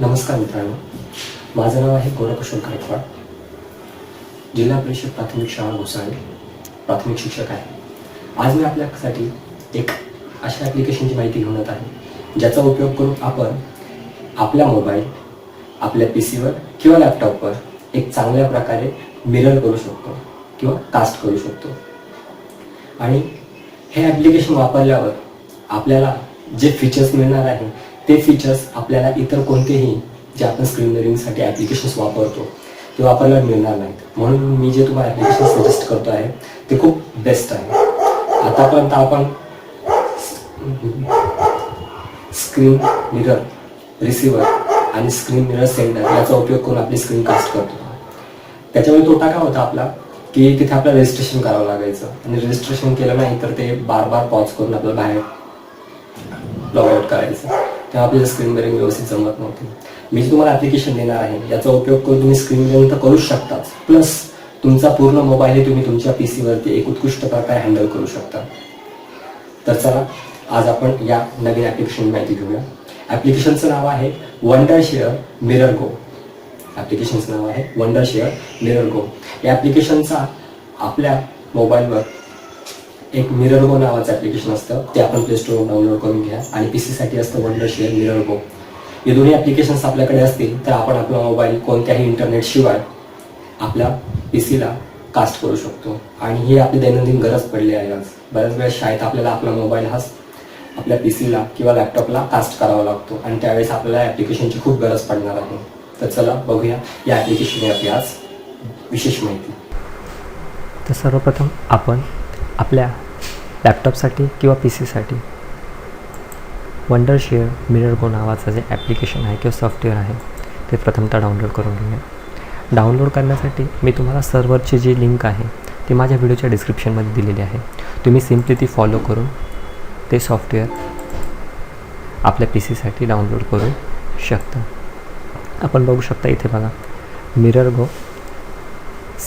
नमस्कार मित्रांनो. माझं नाव आहे गोरकिशोर गायकवाड. जिल्हा परिषद प्राथमिक शाळा घोसाळे प्राथमिक शिक्षक आहे. आज मी आपल्यासाठी एक अशा ॲप्लिकेशनची माहिती घेऊन येत आहे ज्याचा उपयोग करून आपण आपल्या मोबाईल आपल्या पी सीवर किंवा लॅपटॉपवर एक चांगल्या प्रकारे मिरर करू शकतो किंवा कास्ट करू शकतो. आणि हे ॲप्लिकेशन वापरल्यावर आपल्याला जे फीचर्स मिळणार आहे ते फीचर्स आपल्याला इतर कोणतेही जे आपण स्क्रीन मिररिंगसाठी ॲप्लिकेशन्स वापरतो ते वापरायला मिळणार नाहीत. म्हणून मी जे तुम्हाला ॲप्लिकेशन सजेस्ट करतो आहे ते खूप बेस्ट आहे. आतापर्यंत आपण स्क्रीन मिरर रिसिव्हर आणि स्क्रीन मिरर सेंटर याचा उपयोग करून आपली स्क्रीन कास्ट करतो. त्याच्यामुळे तोटा काय होता आपला? की तिथे आपल्याला रजिस्ट्रेशन करावं लागायचं. आणि रजिस्ट्रेशन केलं नाही तर ते बार बार पॉज करून आपल्याला बाहेर लॉग आउट करायचं. त्या आपल्याला स्क्रीनवरील व्यवस्थित जमत नव्हती. मी जे तुम्हाला ॲप्लिकेशन देणार आहे याचा उपयोग करून तुम्ही स्क्रीन तर करूच शकताच. प्लस तुमचा पूर्ण मोबाईल हे तुम्ही तुमच्या पी सीवरती एक उत्कृष्ट प्रकारे हँडल करू शकता. तर चला आज आपण या नवीन ॲप्लिकेशन माहिती घेऊया. ॲप्लिकेशनचं नाव आहे वंडर शेअर मिरर गो ॲप्लिकेशनचं नाव आहे वंडर शेअर मिरर गो या ॲप्लिकेशनचा आपल्या मोबाईलवर एक मिरर गो नावाचं ॲप्लिकेशन असतं. ते आपण प्ले स्टोरवर डाउनलोड करून घ्या. आणि पी सीसाठी असतं वंडर शेअर मिरर गो हे दोन्ही ॲप्लिकेशन्स आपल्याकडे असतील तर आपण आपला मोबाईल कोणत्याही इंटरनेटशिवाय आपल्या पी सीला कास्ट करू शकतो. आणि ही आपली दैनंदिन गरज पडली आहे आज. बऱ्याच वेळा शाळेत आपल्याला आपला मोबाईल हा आपल्या पी सीला किंवा लॅपटॉपला कास्ट करावा लागतो. आणि त्यावेळेस आपल्याला ॲप्लिकेशनची खूप गरज पडणार आहे. तर चला बघूया या ॲप्लिकेशन आपली आज विशेष माहिती. तर सर्वप्रथम आपण आपल्या लॅपटॉपसाठी किंवा पी सीसाठी वंडर शेअर मिरर गो नावाचं जे ॲप्लिकेशन आहे किंवा सॉफ्टवेअर आहे ते प्रथमतः डाउनलोड करून घेऊया. डाउनलोड करण्यासाठी मी तुम्हाला सर्व्हरची जी लिंक आहे ती माझ्या व्हिडिओच्या डिस्क्रिप्शनमध्ये दिलेली आहे. तुम्ही सिम्पली ती फॉलो करून ते सॉफ्टवेअर आपल्या पी सीसाठी डाउनलोड करू शकता. आपण बघू शकता इथे बघा मिरर गो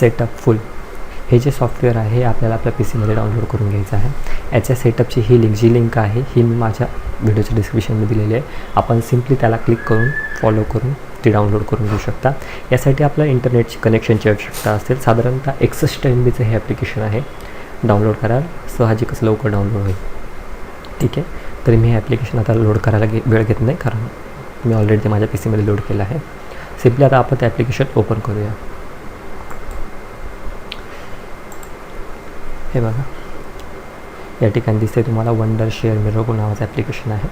सेटअप फुल हे जे सॉफ्टवेअर आहे हे आपल्याला आपल्या पी सीमध्ये डाउनलोड करून घ्यायचं आहे. याच्या सेटअपची ही लिंक जी लिंक आहे ही मी माझ्या व्हिडिओच्या डिस्क्रिप्शनमध्ये दिलेली आहे. आपण सिम्पली त्याला क्लिक करून फॉलो करून ती डाउनलोड करून घेऊ शकता. यासाठी आपल्या इंटरनेटची कनेक्शनची आवश्यकता असेल साधारणतः एकसष्ट एम बीचं हे ॲप्लिकेशन आहे. डाउनलोड कराल. साहजिकच लवकर डाउनलोड होईल. ठीक आहे? तरी मी हे ॲप्लिकेशन आता लोड करायला घे वेळ घेत नाही कारण मी ऑलरेडी ते माझ्या पी सीमध्ये लोड केलं आहे. सिम्पली आता आपण ते ॲप्लिकेशन ओपन करूया. हे बघा. या ठिकाणी दिसते तुम्हाला वंडर शेअर मिरगो नावाचं ॲप्लिकेशन आहे.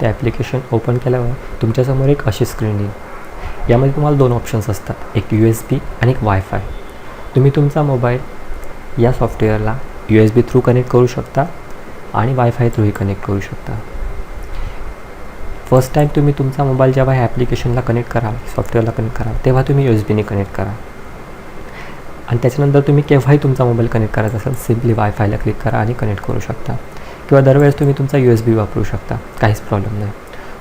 ते ॲप्लिकेशन ओपन केल्यावर तुमच्यासमोर एक अशी स्क्रीन येईल. यामध्ये तुम्हाला दोन ऑप्शन्स असतात. एक यू एस बी आणि एक वायफाय तुम्ही तुमचा मोबाईल या सॉफ्टवेअरला U S B through connect करू शकता आणि वायफाय थ्रूही कनेक्ट करू शकता. फर्स्ट टाईम तुम्ही तुमचा मोबाईल जेव्हा ह्या ॲप्लिकेशनला कनेक्ट कराल सॉफ्टवेअरला कनेक्ट कराल तेव्हा तुम्ही यू एस बीने कनेक्ट करा आणि त्याच्यानंतर तुम्ही केव्हाही तुमचा मोबाईल कनेक्ट करायचा असेल सिम्पली वायफायला क्लिक करा आणि कनेक्ट करू शकता. किंवा दरवेळेस तुम्ही तुमचा यू एस बी वापरू शकता काहीच प्रॉब्लेम नाही.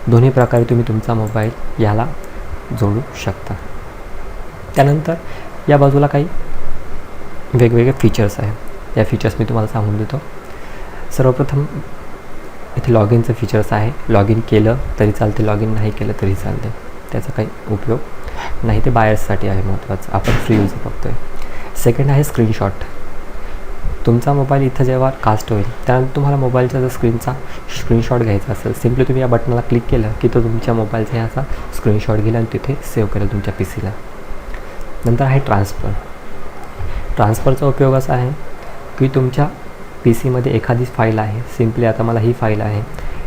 दोन्ही प्रकारे तुम्ही तुमचा मोबाईल याला जोडू शकता. त्यानंतर या बाजूला काही वेगवेगळे फीचर्स आहेत या फीचर्स मी तुम्हाला सांगून देतो. सर्वप्रथम इथे लॉग इनचं फीचर्स आहे. लॉग इन केलं तरी चालते लॉग इन नाही केलं तरी चालते. त्याचा काही उपयोग नाही. ते बायर्ससाठी आहे महत्त्वाचं आपण फ्री यूज बघतो आहे सेकंड आहे स्क्रीनशॉट तुमचा मोबाईल इथं जेव्हा कास्ट होईल त्यानंतर तुम्हाला मोबाईलचा जर स्क्रीनचा स्क्रीनशॉट घ्यायचा असेल सिम्पली तुम्ही या बटनाला क्लिक केलं की तो तुमच्या मोबाईलचा ह्याचा स्क्रीनशॉट घेईल आणि तिथे सेव्ह करेल तुमच्या पी सीला नंतर आहे ट्रान्सफर ट्रान्सफरचा उपयोग असा आहे की तुमच्या पी सीमध्ये एखादी फाईल आहे सिम्पली आता मला ही फाईल आहे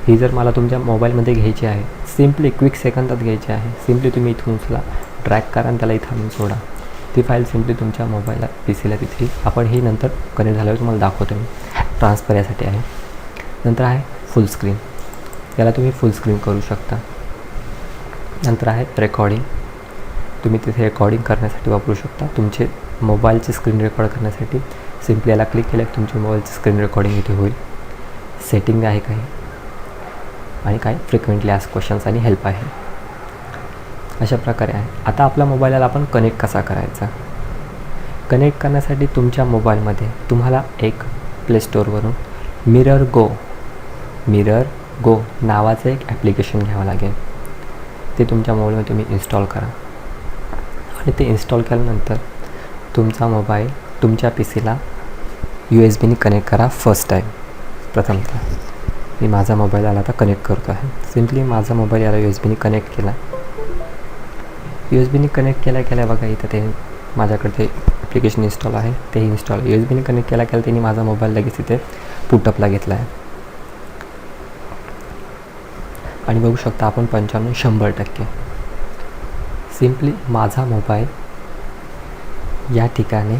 ही जर मला तुमच्या मोबाईलमध्ये घ्यायची आहे सिम्पली क्विक सेकंदात घ्यायची आहे सिम्पली तुम्ही इथून उचला ट्रॅक करा आणि त्याला इथं आणून सोडा. ती फाईल सिम्पली तुमच्या मोबाईलला पी सीला तिथे. आपण ही नंतर कनेक्ट झाल्यावर तुम्हाला दाखवतो मी. ट्रान्सफर यासाठी आहे. नंतर आहे फुल स्क्रीन याला तुम्ही फुल स्क्रीन करू शकता. नंतर आहे रेकॉर्डिंग तुम्ही तिथे रेकॉर्डिंग करण्यासाठी वापरू शकता. तुमचे मोबाईलची स्क्रीन रेकॉर्ड करण्यासाठी सिम्पली याला क्लिक केलं की तुमची मोबाईलची स्क्रीन रेकॉर्डिंग इथे होईल. सेटिंग आहे काही. आणि काय फ्रिक्वेंटली आज क्वेश्चन्स आणि हेल्प आहे. अशा प्रकारे आहे. आता आपल्या मोबाईलला आपण कनेक्ट कसा करायचा? कनेक्ट करण्यासाठी तुमच्या मोबाईलमध्ये तुम्हाला एक प्ले स्टोअरवरून मिरर गो मिरर गो नावाचं एक ॲप्लिकेशन घ्यावं लागेल. ते तुमच्या मोबाईलमध्ये तुम्ही इन्स्टॉल करा. आणि ते इन्स्टॉल केल्यानंतर तुमचा मोबाईल तुमच्या पी सीला यू एस बीने कनेक्ट करा फर्स्ट टाईम प्रथमतः. मी माझा मोबाईल आला आता कनेक्ट करतो आहे सिम्पली माझा मोबाईल याला यू एस बीने कनेक्ट केला. यू एस बीने कनेक्ट केल्या केल्या बघा इथं ते माझ्याकडे ते ॲप्लिकेशन इन्स्टॉल आहे. ते इन्स्टॉल यू एस बीने कनेक्ट केल्या केल्या त्यांनी माझा मोबाईल लगेच इथे पुटअपला घेतला आहे. आणि बघू शकता आपण पंच्याण्णव शंभर टक्के. सिम्पली माझा मोबाईल या ठिकाणी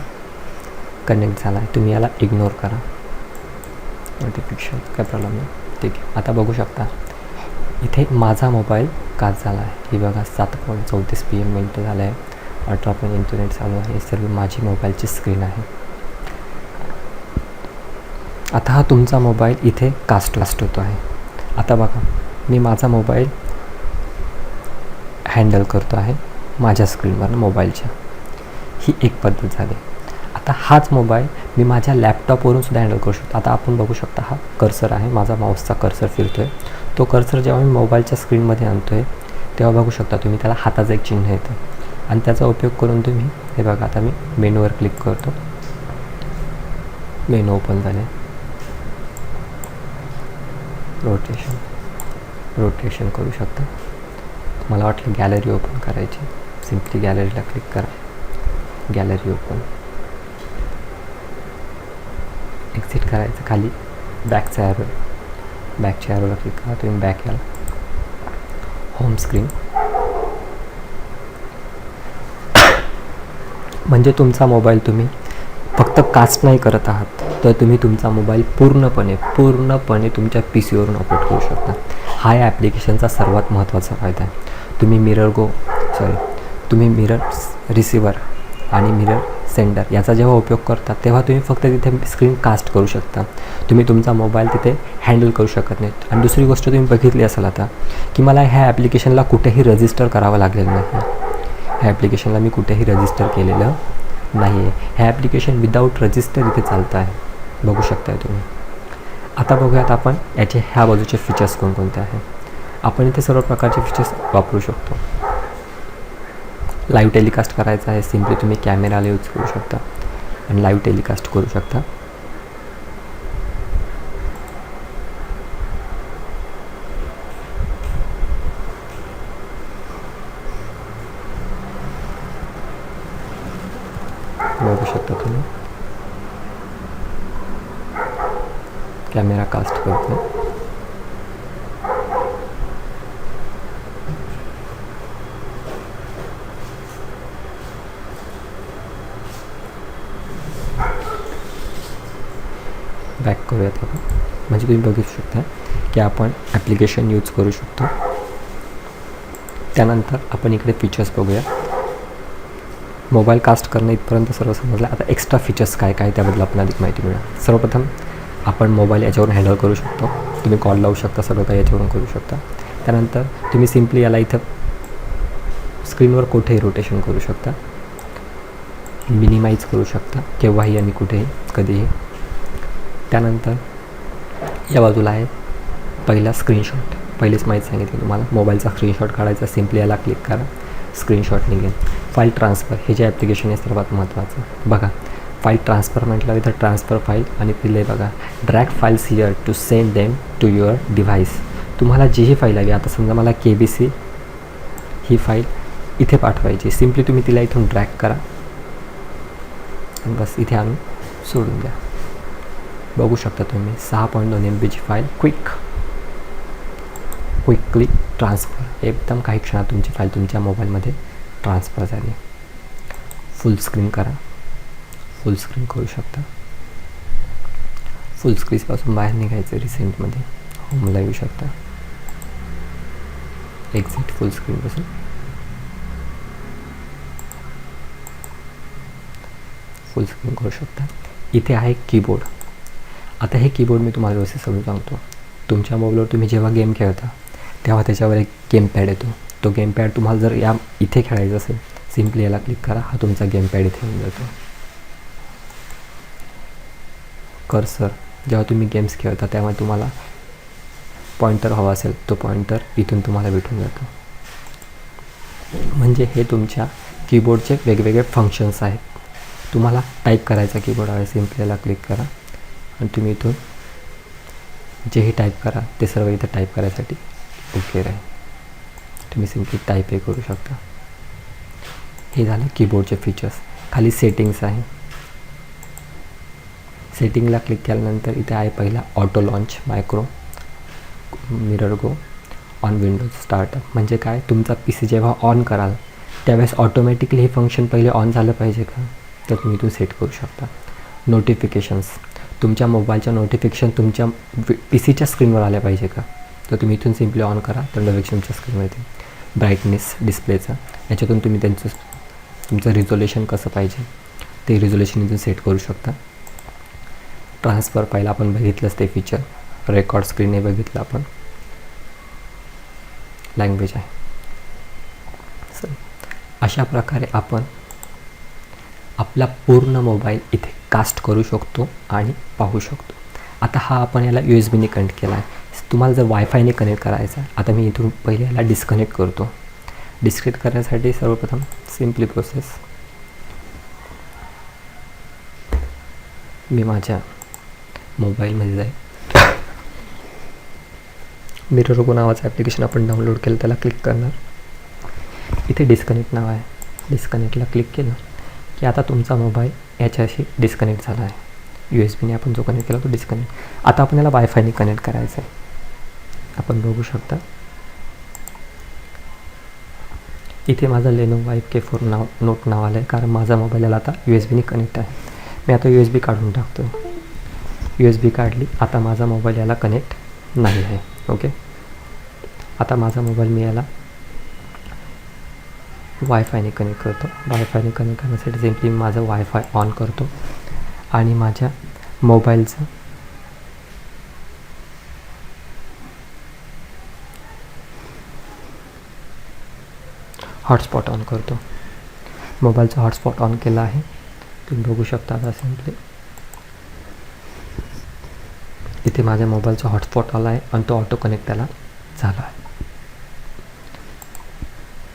कनेक्ट झाला आहे. तुम्ही याला इग्नोर करा. नोटिफिकेशन काय प्रॉब्लेम नाही. ठीक आहे. आता बघू शकता. इथे माझा मोबाईल काच झाला आहे. ही बघा सात पॉईंट चौतीस पी एम मिनटं झालं आहे अठरा पॉईंट इंटरनेट चालू आहे. हे सर्व माझी मोबाईलची स्क्रीन आहे. आता हा तुमचा मोबाईल इथे कास्ट कास्ट होतो आहे. आता बघा मी माझा मोबाईल हँडल करतो आहे माझ्या स्क्रीनवर मोबाईलच्या. ही एक पद्धत झाली. आता हाच मोबाईल मी माझ्या लॅपटॉपवरून सुद्धा हँडल करू शकतो. आता आपण बघू शकता हा कर्सर आहे. माझा माऊसचा कर्सर फिरतो आहे तो कर्सर जेव्हा मी मोबाईलच्या स्क्रीनमध्ये आणतो आहे तेव्हा बघू शकता तुम्ही त्याला हाताचं एक चिन्ह येतं. आणि त्याचा उपयोग करून तुम्ही हे बघा आता मी मेनूवर क्लिक करतो. मेनू ओपन झाले रोटेशन रोटेशन करू शकता. मला वाटलं गॅलरी ओपन करायची. सिम्पली गॅलरीला क्लिक करा. गॅलरी ओपन एक्झिट करायचं खाली. बॅकचा ॲरो बॅकच्या ॲरोला क्लिक करा तुम्ही बॅक याल. होम स्क्रीन म्हणजे तुमचा मोबाईल तुम्ही फक्त कास्ट नाही करत आहात तर तुम्ही तुमचा मोबाईल पूर्णपणे पूर्णपणे तुमच्या पी सीवरून ऑपरेट करू शकता. हा या ॲप्लिकेशनचा सर्वात महत्त्वाचा फायदा आहे. तुम्ही मिरर गो सॉरी तुम्ही मिरर रिसिवर आणि मिरर सेंडर याचा जेव्हा उपयोग करता तेव्हा तुम्ही फक्त तिथे स्क्रीन कास्ट करू शकता. तुम्ही तुमचा मोबाईल तिथे हँडल करू शकत नाही आणि दुसरी गोष्ट तुम्ही बघितली असाल आता की मला ह्या ॲप्लिकेशनला कुठेही रजिस्टर करावं लागलेलं नाही. ह्या ॲप्लिकेशनला मी कुठेही रजिस्टर केलेलं नाही आहे हे ॲप्लिकेशन विदाऊट रजिस्टर इथे चालतं आहे बघू शकताय तुम्ही. आता बघूयात आपण याचे ह्या बाजूचे फीचर्स कोणकोणते आहे आपण इथे सर्व प्रकारचे फीचर्स वापरू शकतो. लाईव्ह टेलिकास्ट करायचं आहे. सिम्पली तुम्ही कॅमेराला यूज करू शकता. आणि लाईव्ह टेलिकास्ट करू शकता. बघू शकता तुम्ही. कॅमेरा कास्ट करतो बॅक करूयात आपण. म्हणजे तुम्ही बघू शकता की आपण ॲप्लिकेशन यूज करू शकतो. त्यानंतर आपण इकडे फीचर्स बघूया. मोबाईल कास्ट करणं इथपर्यंत सर्व समजलं. आता एक्स्ट्रा फीचर्स काय काय त्याबद्दल आपण अधिक माहिती मिळेल सर्वप्रथम आपण मोबाईल याच्यावरून हँडल करू शकतो. तुम्ही कॉल लावू शकता सगळं काही याच्यावरून करू शकता. त्यानंतर तुम्ही सिम्पली याला इथं स्क्रीनवर कुठेही रोटेशन करू शकता. मिनिमाइज करू शकता. केव्हाही आणि कुठेही कधीही. त्यानंतर या बाजूला आहे पहिला स्क्रीनशॉट पहिलेच माहीत सांगितलं तुम्हाला. मोबाईलचा स्क्रीनशॉट काढायचा सिम्पली याला क्लिक करा. स्क्रीनशॉट निघेल फाईल ट्रान्सफर हे जे ॲप्लिकेशन आहे सर्वात महत्त्वाचं बघा. फाईल ट्रान्सफर म्हटलं इथं ट्रान्सफर फाईल आणि तिले बघा. Drag files here to send them to your device तुम्हाला जीही फाईल हवी आता समजा मला के बी सी ही फाईल इथे पाठवायची सिम्पली तुम्ही तिला इथून ड्रॅग करा. बस इथे आणून सोडून द्या. बघू शकता तुम्ही. सहा पॉईंट दोन एम बीची फाईल क्विक क्विकली ट्रान्सफर एकदम काही क्षणात तुमची फाईल तुमच्या मोबाईलमध्ये ट्रान्सफर झाली. फुल स्क्रीन करा. फुल स्क्रीन करू शकता. फुल स्क्रीनपासून बाहेर निघायचं रिसेंटमध्ये होमला येऊ शकता. एक्झिट फुल स्क्रीनपासून फुल स्क्रीन करू शकता. इथे आहे कीबोर्ड आता हे कीबोर्ड मी तुम्हाला व्यवस्थित समजून सांगतो. तुमच्या मोबाईलवर तुम्ही जेव्हा गेम खेळता तेव्हा त्याच्यावर एक गेम पॅड येतो. तो गेम पॅड तुम्हाला जर या इथे खेळायचा असेल सिम्पली याला क्लिक करा हा तुमचा गेम पॅड इथे येऊन जातो. कर्सर जेव्हा तुम्ही गेम्स खेळता तेव्हा तुम्हाला पॉइंटर हवा असेल तो पॉइंटर इथून तुम्हाला भेटून जातो. म्हणजे हे तुमच्या कीबोर्डचे वेगवेगळे फंक्शन्स आहेत. तुम्हाला टाईप करायचा कीबोर्ड आहे सिम्पली याला क्लिक करा. आणि तुम्ही इथून जेही टाईप करा ते सर्व इथं टाईप करायसाठी ओके राहील तुम्ही सिम्पली टाईप हे करू शकता. हे झालं कीबोर्डचे फीचर्स खाली सेटिंग्स आहे. सेटिंगला क्लिक केल्यानंतर इथे आहे पहिला auto launch micro mirror go on Windows startup म्हणजे काय? तुमचा पी सी जेव्हा ऑन कराल त्यावेळेस ऑटोमॅटिकली हे फंक्शन पहिले ऑन झालं पाहिजे का? तर तुम्ही इथून सेट करू शकता. नोटिफिकेशन्स तुमच्या मोबाईलच्या नोटिफिकेशन तुमच्या पी सीच्या स्क्रीनवर आल्या पाहिजे का? तर तुम्ही इथून सिम्पली ऑन करा तर नोटिफिकेशन तुमच्या स्क्रीनवर येते ब्राईटनेस डिस्प्लेचं याच्यातून तुम्ही त्यांचं तुमचं रिझोल्युशन कसं पाहिजे ते रिझोल्युशन इथून सेट करू शकता. ट्रान्सफर पाहिलं आपण बघितलंच ते फीचर रेकॉर्ड स्क्रीन हे बघितलं आपण. लँग्वेज आहे. सर अशा प्रकारे आपण आपला पूर्ण मोबाईल इथे कास्ट करू शकतो आणि पाहू शकतो. आता हा आपण याला यू एस बीने कनेक्ट केला आहे. तुम्हाला जर वायफायने कनेक्ट करायचा आहे आता मी इथून पहिले याला डिस्कनेक्ट करतो. डिस्कनेक्ट करण्यासाठी सर्वप्रथम सिम्पली प्रोसेस मी माझ्या मोबाईलमध्ये जाईल. मिररोगो नावाचं ॲप्लिकेशन आपण डाउनलोड केलं त्याला क्लिक करणार. इथे डिस्कनेक्ट नाव आहे. डिस्कनेक्टला क्लिक केलं की आता तुमचा मोबाईल याच्याशी डिस्कनेक्ट झाला आहे. यू एस बीने आपण जो कनेक्ट केला तो डिस्कनेक्ट आता आपण याला वायफायने कनेक्ट करायचं आहे आपण बघू शकता. इथे माझं लेनो वाईफ के फोर नाव नोट नाव आलं आहे कारण माझा मोबाईल याला आता यू एस बीने कनेक्ट आहे. मी आता यू एस बी काढून टाकतो यू एस बी काढली आता माझा मोबाईल याला कनेक्ट नाही आहे. ओके आता माझा मोबाईल मी याला वायफायने कनेक्ट करतो. वायफायने कनेक्ट करण्यासाठी सिम्पली माझं वायफाय ऑन करतो. आणि माझ्या मोबाईलचं हॉटस्पॉट ऑन करतो. मोबाईलचा हॉटस्पॉट ऑन केला आहे. तुम्ही बघू शकता आता सिम्पली इथे माझ्या मोबाईलचा हॉटस्पॉट आला आहे आणि तो ऑटो कनेक्ट त्याला झाला आहे.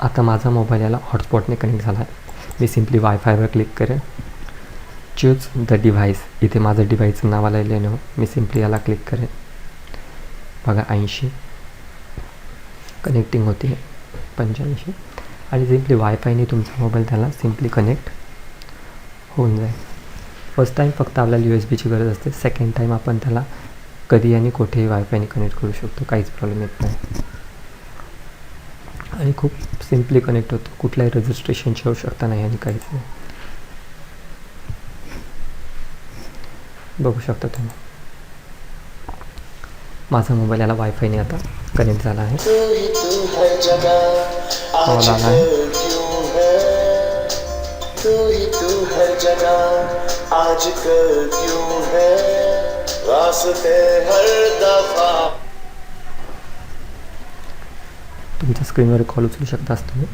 आता माझा मोबाईल याला हॉटस्पॉटने कनेक्ट झाला आहे. मी सिम्पली वायफायवर क्लिक करेन. चूज द डिव्हाइस इथे माझं डिव्हाइसचं नाव आलं आहे लेनो हो. मी सिम्पली याला क्लिक करेन. बघा ऐंशी. कनेक्टिंग होते. पंच्याऐंशी. आणि सिम्पली वायफायने तुमचा मोबाईल त्याला सिम्पली कनेक्ट होऊन जाईल. फर्स्ट टाईम फक्त आपल्याला यू एस बीची गरज असते. सेकंड टाईम आपण त्याला कधी आणि कुठेही वायफायने कनेक्ट करू शकतो. काहीच प्रॉब्लेम येत नाही. आणि खूप सिम्पली कनेक्ट होतो. कुठल्याही रजिस्ट्रेशनची आवश्यकता नाही आणि काहीच नाही. बघू शकता तुम्ही. माझा मोबाईल याला वायफायने आता कनेक्ट झाला आहे. तू कॉल आला आहे आज कल क्यों है? रास्ते हर दफा तुमच्या स्क्रीनवर कॉल उचलू शकता तुम्ही.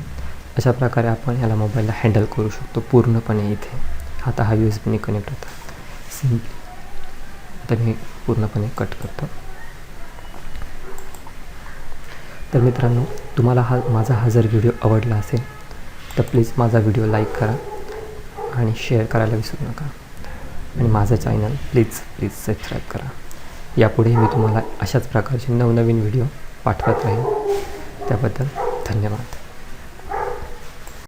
अशा प्रकारे आपण ह्याला मोबाईलला हँडल करू शकतो पूर्णपणे इथे. आता हा यू एस बीने कनेक्ट होता. सिम्पली आता मी पूर्णपणे कट करतो. तर मित्रांनो तुम्हाला हा माझा हा जर व्हिडिओ आवडला असेल तर प्लीज माझा व्हिडिओ लाईक करा आणि शेअर करायला विसरू नका. आणि माझं चॅनल प्लीज प्लीज सबस्क्राईब करा. यापुढे मी तुम्हाला अशाच प्रकारचे नवनवीन व्हिडिओ पाठवत राहीन. त्याबद्दल धन्यवाद.